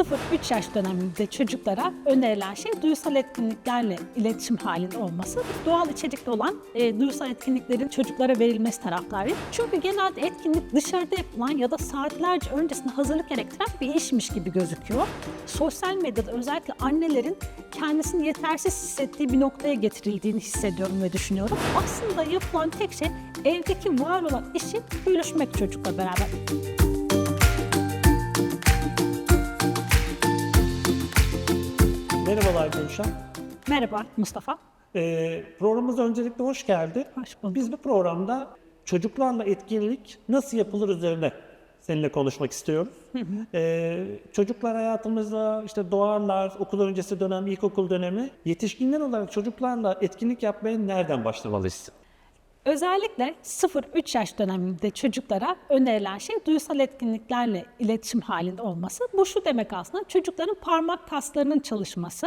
0-3 yaş döneminde çocuklara önerilen şey duysal etkinliklerle iletişim halinde olması. Doğal içerikli olan e, duysal etkinliklerin çocuklara verilmesi taraftarıyım. Çünkü genelde etkinlik dışarıda yapılan ya da saatlerce öncesinde hazırlık gerektiren bir işmiş gibi gözüküyor. Sosyal medyada özellikle annelerin kendisini yetersiz hissettiği bir noktaya getirildiğini hissediyorum ve düşünüyorum. Aslında yapılan tek şey evdeki var olan işi bölüşmek çocukla beraber. Gülşen. Merhaba Mustafa. Ee, programımıza öncelikle hoş geldin. Hoş bulduk. Biz bu programda çocuklarla etkinlik nasıl yapılır üzerine seninle konuşmak istiyoruz. Ee, çocuklar hayatımızda işte doğarlar, okul öncesi dönem, ilkokul dönemi. Yetişkinler olarak çocuklarla etkinlik yapmaya nereden başlamalıyız? Özellikle 0-3 yaş döneminde çocuklara önerilen şey duysal etkinliklerle iletişim halinde olması. Bu şu demek aslında çocukların parmak kaslarının çalışması.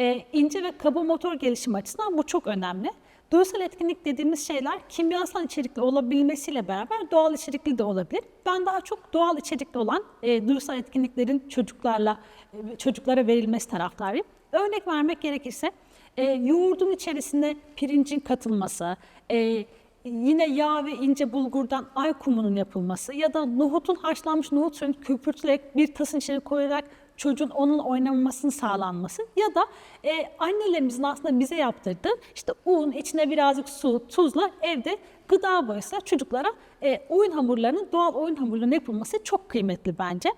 Ee, ince ve kaba motor gelişim açısından bu çok önemli. Duysal etkinlik dediğimiz şeyler kimyasal içerikli olabilmesiyle beraber doğal içerikli de olabilir. Ben daha çok doğal içerikli olan e, duysal etkinliklerin çocuklarla e, çocuklara verilmesi taraftarıyım. Örnek vermek gerekirse e, yoğurdun içerisine pirincin katılması, e, yine yağ ve ince bulgurdan ay kumunun yapılması ya da nohutun haşlanmış nohut suyunu köpürtülerek bir tasın içine koyarak çocuğun onunla oynamamasının sağlanması ya da e, annelerimizin aslında bize yaptırdığı işte un, içine birazcık su, tuzla evde gıda boyası çocuklara e, oyun hamurlarının doğal oyun hamurlarının yapılması çok kıymetli bence.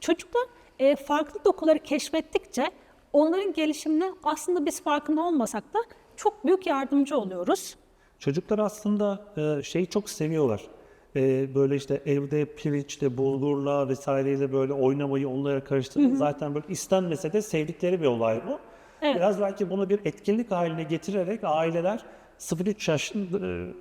Çocuklar e, farklı dokuları keşfettikçe onların gelişimine aslında biz farkında olmasak da çok büyük yardımcı oluyoruz. Çocuklar aslında e, şeyi çok seviyorlar. E, böyle işte evde pirinçle, bulgurla vesaireyle böyle oynamayı onlara karıştırmayı zaten böyle istenmese de sevdikleri bir olay bu. Evet. Biraz belki bunu bir etkinlik haline getirerek aileler 0-3 yaş e,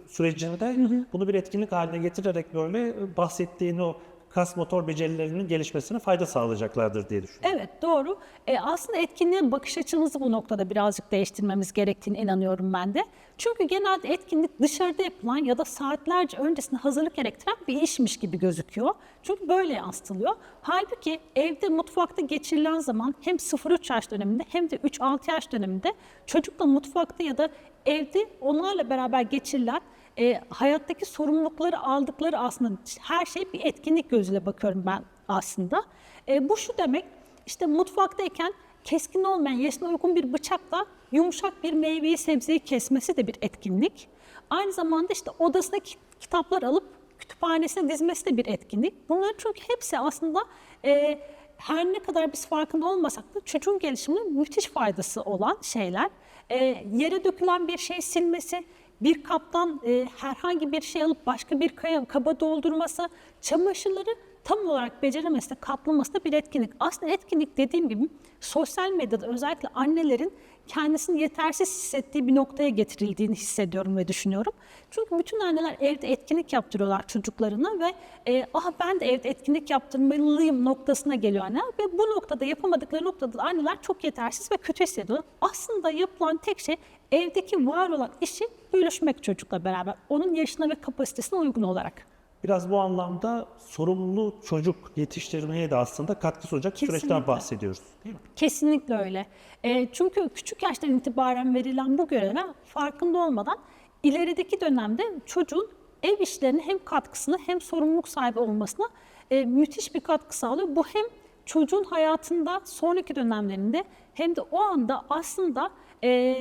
sürecinde bunu bir etkinlik haline getirerek böyle bahsettiğin o kas motor becerilerinin gelişmesine fayda sağlayacaklardır diye düşünüyorum. Evet doğru. E, aslında etkinliğe bakış açımızı bu noktada birazcık değiştirmemiz gerektiğine inanıyorum ben de. Çünkü genelde etkinlik dışarıda yapılan ya da saatlerce öncesinde hazırlık gerektiren bir işmiş gibi gözüküyor. Çünkü böyle yansıtılıyor. Halbuki evde mutfakta geçirilen zaman hem 0-3 yaş döneminde hem de 3-6 yaş döneminde çocukla mutfakta ya da evde onlarla beraber geçirilen e, hayattaki sorumlulukları aldıkları aslında her şey bir etkinlik gözüyle bakıyorum ben aslında. E, bu şu demek işte mutfaktayken keskin olmayan yaşına uygun bir bıçakla yumuşak bir meyveyi sebzeyi kesmesi de bir etkinlik. Aynı zamanda işte odasındaki kitaplar alıp kütüphanesine dizmesi de bir etkinlik. Bunların çünkü hepsi aslında e, her ne kadar biz farkında olmasak da çocuğun gelişimine müthiş faydası olan şeyler. E, yere dökülen bir şey silmesi, bir kaptan e, herhangi bir şey alıp başka bir kaya, kaba doldurması, çamaşırları tam olarak beceremesi de katlaması da bir etkinlik. Aslında etkinlik dediğim gibi sosyal medyada özellikle annelerin kendisini yetersiz hissettiği bir noktaya getirildiğini hissediyorum ve düşünüyorum. Çünkü bütün anneler evde etkinlik yaptırıyorlar çocuklarına ve e, aha ben de evde etkinlik yaptırmalıyım noktasına geliyor anne ve bu noktada yapamadıkları noktada da anneler çok yetersiz ve kötü hissediyor. Aslında yapılan tek şey evdeki var olan işi bölüşmek çocukla beraber. Onun yaşına ve kapasitesine uygun olarak. Biraz bu anlamda sorumlu çocuk yetiştirmeye de aslında katkı sunacak Kesinlikle. süreçten bahsediyoruz. Değil mi? Kesinlikle öyle. E, çünkü küçük yaştan itibaren verilen bu göreve farkında olmadan ilerideki dönemde çocuğun ev işlerine hem katkısını hem sorumluluk sahibi olmasına e, müthiş bir katkı sağlıyor. Bu hem çocuğun hayatında sonraki dönemlerinde hem de o anda aslında e,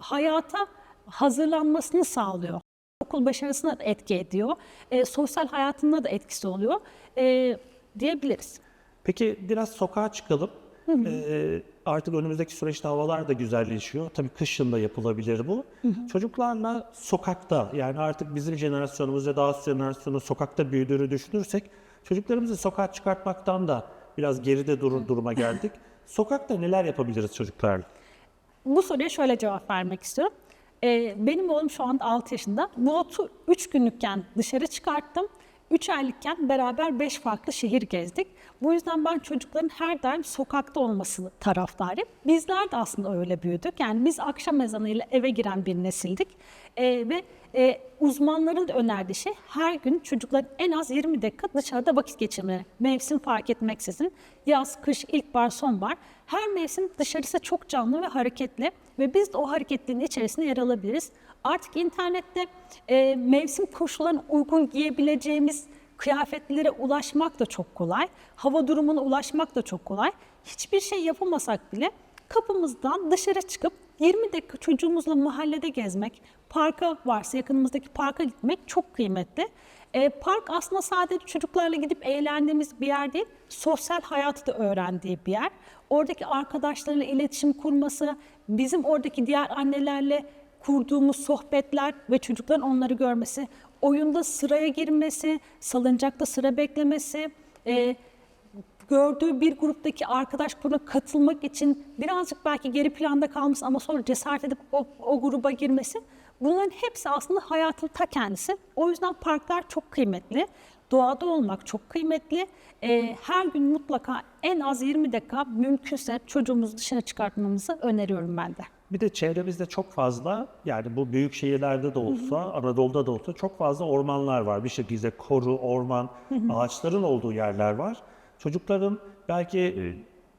hayata hazırlanmasını sağlıyor. Okul başarısına da etki ediyor. E, sosyal hayatında da etkisi oluyor e, diyebiliriz. Peki biraz sokağa çıkalım. Ee, artık önümüzdeki süreçte havalar da güzelleşiyor. Tabii kışın da yapılabilir bu. Çocuklarla sokakta yani artık bizim jenerasyonumuz ve daha üst jenerasyonun sokakta büyüdüğünü düşünürsek çocuklarımızı sokağa çıkartmaktan da biraz geride durur duruma geldik. Sokakta neler yapabiliriz çocuklarla? Bu soruya şöyle cevap vermek istiyorum. Ee, benim oğlum şu anda 6 yaşında. Bulut'u 3 günlükken dışarı çıkarttım. 3 aylıkken beraber 5 farklı şehir gezdik. Bu yüzden ben çocukların her daim sokakta olmasını taraftarıyım. Bizler de aslında öyle büyüdük. Yani biz akşam ezanıyla eve giren bir nesildik. Ee, ve e, uzmanların da önerdiği şey her gün çocukların en az 20 dakika dışarıda vakit geçirmeleri. Mevsim fark etmeksizin yaz, kış, ilkbahar, sonbahar her mevsim dışarısı çok canlı ve hareketli ve biz de o hareketliliğin içerisinde yer alabiliriz. Artık internette e, mevsim koşullarına uygun giyebileceğimiz kıyafetlere ulaşmak da çok kolay. Hava durumuna ulaşmak da çok kolay. Hiçbir şey yapamasak bile kapımızdan dışarı çıkıp 20 dakika çocuğumuzla mahallede gezmek, parka varsa yakınımızdaki parka gitmek çok kıymetli. E, park aslında sadece çocuklarla gidip eğlendiğimiz bir yer değil, sosyal hayatı da öğrendiği bir yer. Oradaki arkadaşlarıyla iletişim kurması, bizim oradaki diğer annelerle kurduğumuz sohbetler ve çocukların onları görmesi, oyunda sıraya girmesi, salıncakta sıra beklemesi, e, gördüğü bir gruptaki arkadaş grubuna katılmak için birazcık belki geri planda kalmış ama sonra cesaret edip o, o gruba girmesi. Bunların hepsi aslında hayatın ta kendisi. O yüzden parklar çok kıymetli. Doğada olmak çok kıymetli. Ee, her gün mutlaka en az 20 dakika mümkünse çocuğumuzu dışarı çıkartmamızı öneriyorum ben de. Bir de çevremizde çok fazla yani bu büyük şehirlerde de olsa, Anadolu'da da olsa çok fazla ormanlar var. Bir şekilde koru, orman, ağaçların olduğu yerler var. Çocukların belki e,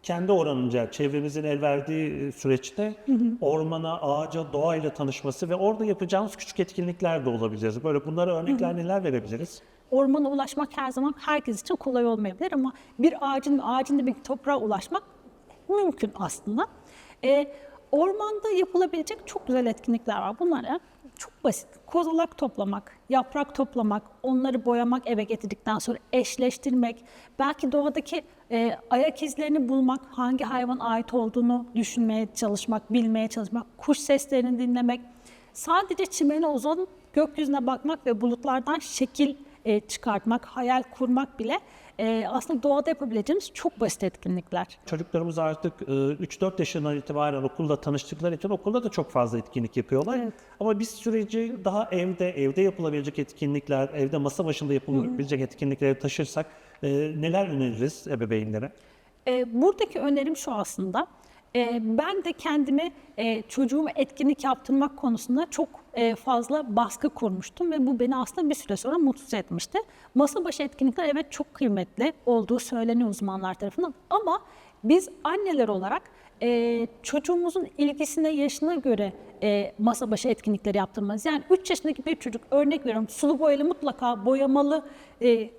kendi oranınca, çevremizin el verdiği e, süreçte ormana, ağaca, doğayla tanışması ve orada yapacağımız küçük etkinlikler de olabilir. Böyle bunlara örnekler neler verebiliriz? Ormana ulaşmak her zaman herkes için kolay olmayabilir ama bir ağacın ağacın dibindeki toprağa ulaşmak mümkün aslında. Ee, ormanda yapılabilecek çok güzel etkinlikler var. Bunlar çok basit. Kozalak toplamak, yaprak toplamak, onları boyamak eve getirdikten sonra eşleştirmek, belki doğadaki e, ayak izlerini bulmak, hangi hayvan ait olduğunu düşünmeye çalışmak, bilmeye çalışmak, kuş seslerini dinlemek, sadece çimene uzanıp gökyüzüne bakmak ve bulutlardan şekil e, çıkartmak, hayal kurmak bile e, aslında doğada yapabileceğimiz çok basit etkinlikler. Çocuklarımız artık e, 3-4 yaşından itibaren okulda tanıştıkları için okulda da çok fazla etkinlik yapıyorlar. Evet. Ama biz süreci daha evde, evde yapılabilecek etkinlikler, evde masa başında yapılabilecek etkinliklere taşırsak e, neler öneririz ebeveynlere? E, buradaki önerim şu aslında. E, ben de kendimi e, çocuğuma etkinlik yaptırmak konusunda çok e, fazla baskı kurmuştum ve bu beni aslında bir süre sonra mutsuz etmişti. Masa başı etkinlikler evet çok kıymetli olduğu söyleniyor uzmanlar tarafından ama biz anneler olarak e, çocuğumuzun ilgisine, yaşına göre e, masa başı etkinlikleri yaptırmalıyız. Yani 3 yaşındaki bir çocuk örnek veriyorum sulu boyalı mutlaka boyamalı e,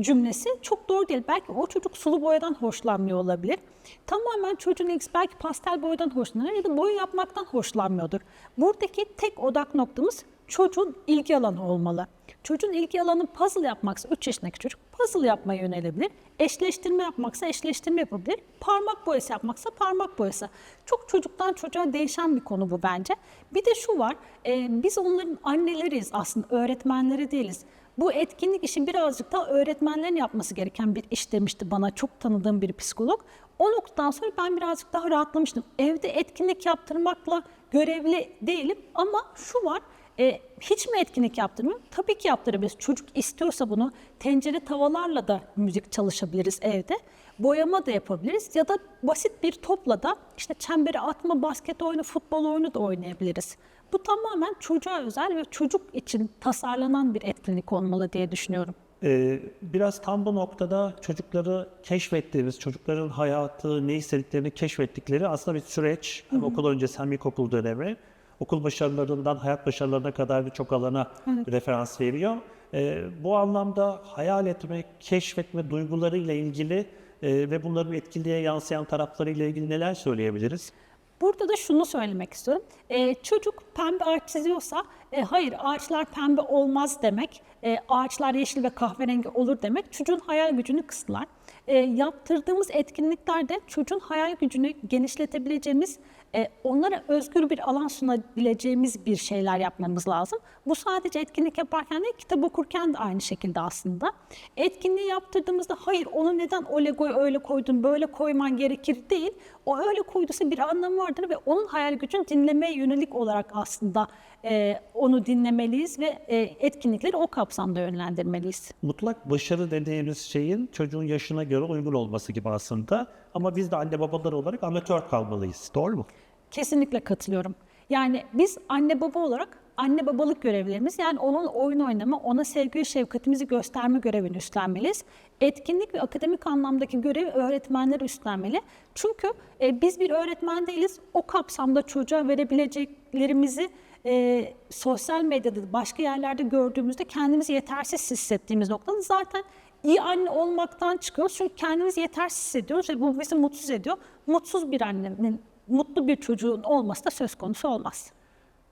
cümlesi çok doğru değil. Belki o çocuk sulu boyadan hoşlanmıyor olabilir. Tamamen çocuğun ilgisi belki pastel boyadan hoşlanır ya da boya yapmaktan hoşlanmıyordur. Buradaki tek odak noktamız çocuğun ilgi alanı olmalı. Çocuğun ilgi alanı puzzle yapmaksa 3 yaşındaki çocuk puzzle yapmaya yönelebilir. Eşleştirme yapmaksa eşleştirme yapabilir. Parmak boyası yapmaksa parmak boyası. Çok çocuktan çocuğa değişen bir konu bu bence. Bir de şu var, e, biz onların anneleriyiz aslında, öğretmenleri değiliz. Bu etkinlik işi birazcık daha öğretmenlerin yapması gereken bir iş demişti bana çok tanıdığım bir psikolog. O noktadan sonra ben birazcık daha rahatlamıştım. Evde etkinlik yaptırmakla görevli değilim ama şu var, e, hiç mi etkinlik yaptırmıyorum? Tabii ki yaptırabiliriz. Çocuk istiyorsa bunu tencere tavalarla da müzik çalışabiliriz evde. Boyama da yapabiliriz ya da basit bir topla da işte çembere atma, basket oyunu, futbol oyunu da oynayabiliriz. Bu tamamen çocuğa özel ve çocuk için tasarlanan bir etkinlik olmalı diye düşünüyorum. Ee, biraz tam bu noktada çocukları keşfettiğimiz, çocukların hayatı, ne istediklerini keşfettikleri aslında bir süreç. Hem okul öncesi hem ilkokul dönemi. Okul başarılarından hayat başarılarına kadar birçok alana referans veriyor. Ee, bu anlamda hayal etme, keşfetme duygularıyla ilgili e, ve bunların etkinliğe yansıyan taraflarıyla ilgili neler söyleyebiliriz? Burada da şunu söylemek istiyorum. Ee, çocuk pembe ağaç çiziyorsa e, hayır ağaçlar pembe olmaz demek, e, ağaçlar yeşil ve kahverengi olur demek çocuğun hayal gücünü kısıtlar. E, yaptırdığımız etkinliklerde çocuğun hayal gücünü genişletebileceğimiz, e, onlara özgür bir alan sunabileceğimiz bir şeyler yapmamız lazım. Bu sadece etkinlik yaparken değil, kitap okurken de aynı şekilde aslında. Etkinliği yaptırdığımızda hayır onu neden o legoyu öyle koydun, böyle koyman gerekir değil. O öyle koyduysa bir anlamı vardır ve onun hayal gücünü dinlemeye yönelik olarak aslında e, onu dinlemeliyiz ve e, etkinlikleri o kapsamda yönlendirmeliyiz. Mutlak başarı dediğimiz şeyin çocuğun yaşına göre uygun olması gibi aslında. Ama biz de anne babalar olarak amatör kalmalıyız. Doğru mu? Kesinlikle katılıyorum. Yani biz anne baba olarak anne babalık görevlerimiz yani onun oyun oynama, ona sevgi ve şefkatimizi gösterme görevini üstlenmeliyiz. Etkinlik ve akademik anlamdaki görevi öğretmenler üstlenmeli. Çünkü e, biz bir öğretmen değiliz. O kapsamda çocuğa verebileceklerimizi e, sosyal medyada başka yerlerde gördüğümüzde kendimizi yetersiz hissettiğimiz noktada zaten iyi anne olmaktan çıkıyoruz. Çünkü kendimizi yetersiz hissediyoruz ve bu bizi mutsuz ediyor. Mutsuz bir annenin, mutlu bir çocuğun olması da söz konusu olmaz.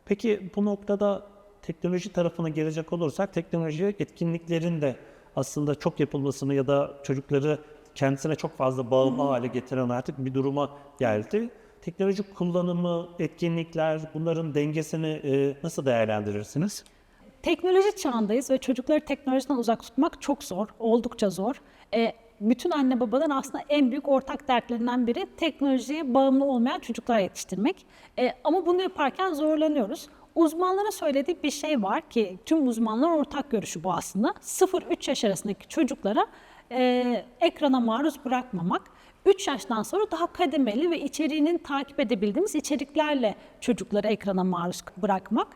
Peki bu noktada teknoloji tarafına gelecek olursak teknoloji etkinliklerin de aslında çok yapılmasını ya da çocukları kendisine çok fazla bağımlı hale getiren artık bir duruma geldi. Teknoloji kullanımı, etkinlikler bunların dengesini e, nasıl değerlendirirsiniz? Teknoloji çağındayız ve çocukları teknolojiden uzak tutmak çok zor, oldukça zor. E, bütün anne babaların aslında en büyük ortak dertlerinden biri teknolojiye bağımlı olmayan çocuklar yetiştirmek. E, ama bunu yaparken zorlanıyoruz. Uzmanlara söylediği bir şey var ki tüm uzmanlar ortak görüşü bu aslında. 0-3 yaş arasındaki çocuklara e, ekrana maruz bırakmamak. 3 yaştan sonra daha kademeli ve içeriğinin takip edebildiğimiz içeriklerle çocukları ekrana maruz bırakmak.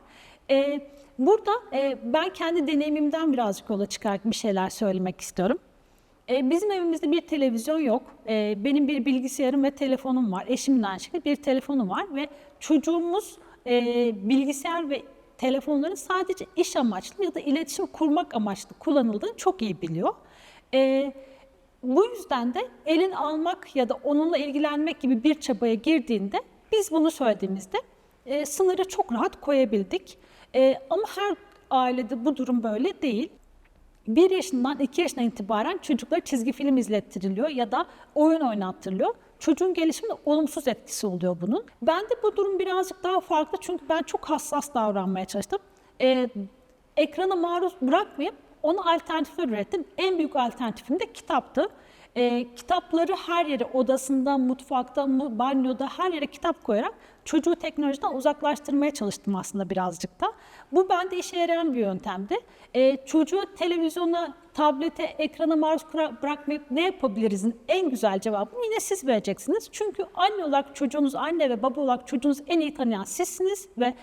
E, burada e, ben kendi deneyimimden birazcık yola çıkarak bir şeyler söylemek istiyorum. E, bizim evimizde bir televizyon yok. E, benim bir bilgisayarım ve telefonum var. Eşimin aynı şekilde bir telefonu var ve çocuğumuz e, bilgisayar ve telefonların sadece iş amaçlı ya da iletişim kurmak amaçlı kullanıldığını çok iyi biliyor. E, bu yüzden de elin almak ya da onunla ilgilenmek gibi bir çabaya girdiğinde biz bunu söylediğimizde e, sınırı çok rahat koyabildik. E, ama her ailede bu durum böyle değil. 1 yaşından 2 yaşından itibaren çocuklara çizgi film izlettiriliyor ya da oyun oynattırılıyor. Çocuğun gelişiminde olumsuz etkisi oluyor bunun. Ben de bu durum birazcık daha farklı çünkü ben çok hassas davranmaya çalıştım. Ee, ekrana maruz bırakmayıp ona alternatifler ürettim. En büyük alternatifim de kitaptı. Ee, kitapları her yere, odasında, mutfakta, mu- banyoda her yere kitap koyarak çocuğu teknolojiden uzaklaştırmaya çalıştım aslında birazcık da. Bu bende işe yarayan bir yöntemdi. Ee, çocuğu televizyona, tablete, ekrana maruz bırakmayıp ne yapabilirizin en güzel cevabını yine siz vereceksiniz. Çünkü anne olarak çocuğunuz, anne ve baba olarak çocuğunuzu en iyi tanıyan sizsiniz ve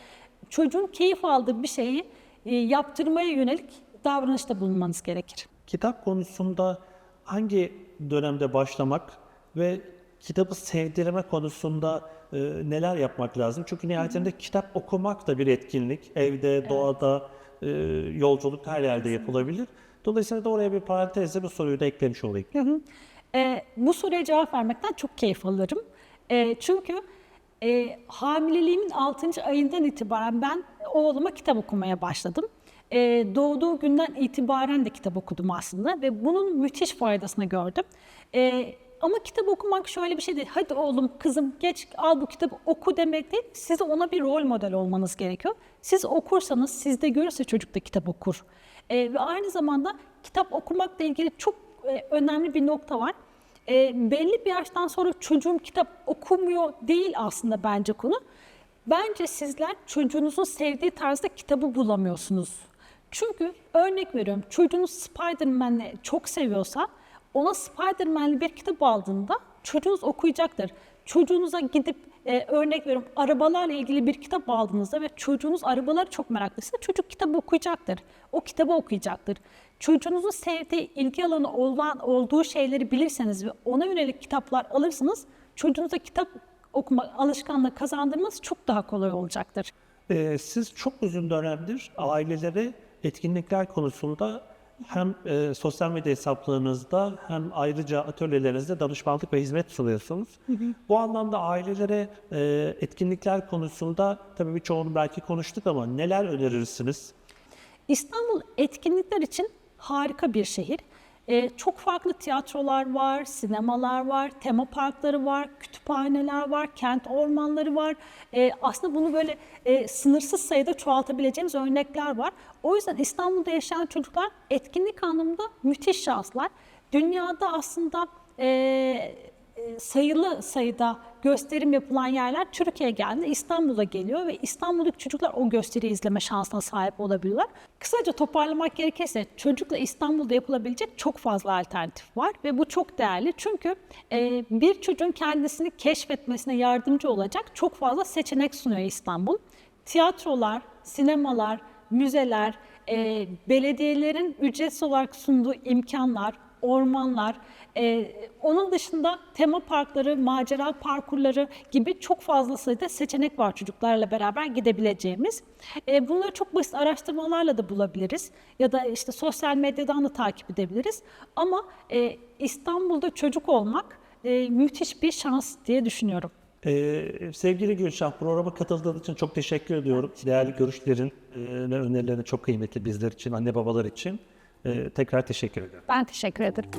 çocuğun keyif aldığı bir şeyi e, yaptırmaya yönelik davranışta bulunmanız gerekir. Kitap konusunda hangi dönemde başlamak ve kitabı sevdirme konusunda e, neler yapmak lazım? Çünkü nihayetinde kitap okumak da bir etkinlik. Evde, doğada, e, yolculuk her yerde yapılabilir. Dolayısıyla da oraya bir parantezle bu soruyu da eklemiş olayım. Hı hı. Ee, bu soruya cevap vermekten çok keyif alırım. Ee, çünkü e, hamileliğimin 6. ayından itibaren ben oğluma kitap okumaya başladım. Ee, doğduğu günden itibaren de kitap okudum aslında ve bunun müthiş faydasını gördüm. Ee, ama kitap okumak şöyle bir şey değil. Hadi oğlum, kızım geç al bu kitabı oku demek değil. Size ona bir rol model olmanız gerekiyor. Siz okursanız, sizde görürse çocuk da kitap okur. Ee, ve aynı zamanda kitap okumakla ilgili çok e, önemli bir nokta var. E, belli bir yaştan sonra çocuğum kitap okumuyor değil aslında bence konu. Bence sizler çocuğunuzun sevdiği tarzda kitabı bulamıyorsunuz. Çünkü örnek veriyorum çocuğunuz Spider-Man'i çok seviyorsa ona Spider-Man'li bir kitap aldığında çocuğunuz okuyacaktır. Çocuğunuza gidip e, örnek veriyorum arabalarla ilgili bir kitap aldığınızda ve çocuğunuz arabaları çok meraklıysa çocuk kitabı okuyacaktır. O kitabı okuyacaktır. Çocuğunuzun sevdiği ilgi alanı olan olduğu şeyleri bilirseniz ve ona yönelik kitaplar alırsanız çocuğunuza kitap okuma alışkanlığı kazandırmanız çok daha kolay olacaktır. Ee, siz çok uzun dönemdir ailelere etkinlikler konusunda hem e, sosyal medya hesaplarınızda hem ayrıca atölyelerinizde danışmanlık ve hizmet sunuyorsunuz. Bu anlamda ailelere e, etkinlikler konusunda tabii birçoğunu belki konuştuk ama neler önerirsiniz? İstanbul etkinlikler için harika bir şehir. Ee, çok farklı tiyatrolar var, sinemalar var, tema parkları var, kütüphaneler var, kent ormanları var. Ee, aslında bunu böyle e, sınırsız sayıda çoğaltabileceğimiz örnekler var. O yüzden İstanbul'da yaşayan çocuklar etkinlik anlamında müthiş şanslar. Dünyada aslında e, e, sayılı sayıda gösterim yapılan yerler Türkiye'ye geldi, İstanbul'a geliyor ve İstanbul'daki çocuklar o gösteriyi izleme şansına sahip olabiliyorlar. Kısaca toparlamak gerekirse çocukla İstanbul'da yapılabilecek çok fazla alternatif var ve bu çok değerli çünkü e, bir çocuğun kendisini keşfetmesine yardımcı olacak çok fazla seçenek sunuyor İstanbul. Tiyatrolar, sinemalar, müzeler, e, belediyelerin ücretsiz olarak sunduğu imkanlar, ormanlar, e, onun dışında tema parkları, macera parkurları gibi çok fazla sayıda seçenek var çocuklarla beraber gidebileceğimiz. E, bunları çok basit araştırmalarla da bulabiliriz ya da işte sosyal medyadan da takip edebiliriz. Ama e, İstanbul'da çocuk olmak e, müthiş bir şans diye düşünüyorum. Ee, sevgili Gülşah, programa katıldığın için çok teşekkür ediyorum. Değerli görüşlerin e, ve önerilerin çok kıymetli bizler için, anne babalar için. Ee, tekrar teşekkür ederim. Ben teşekkür ederim.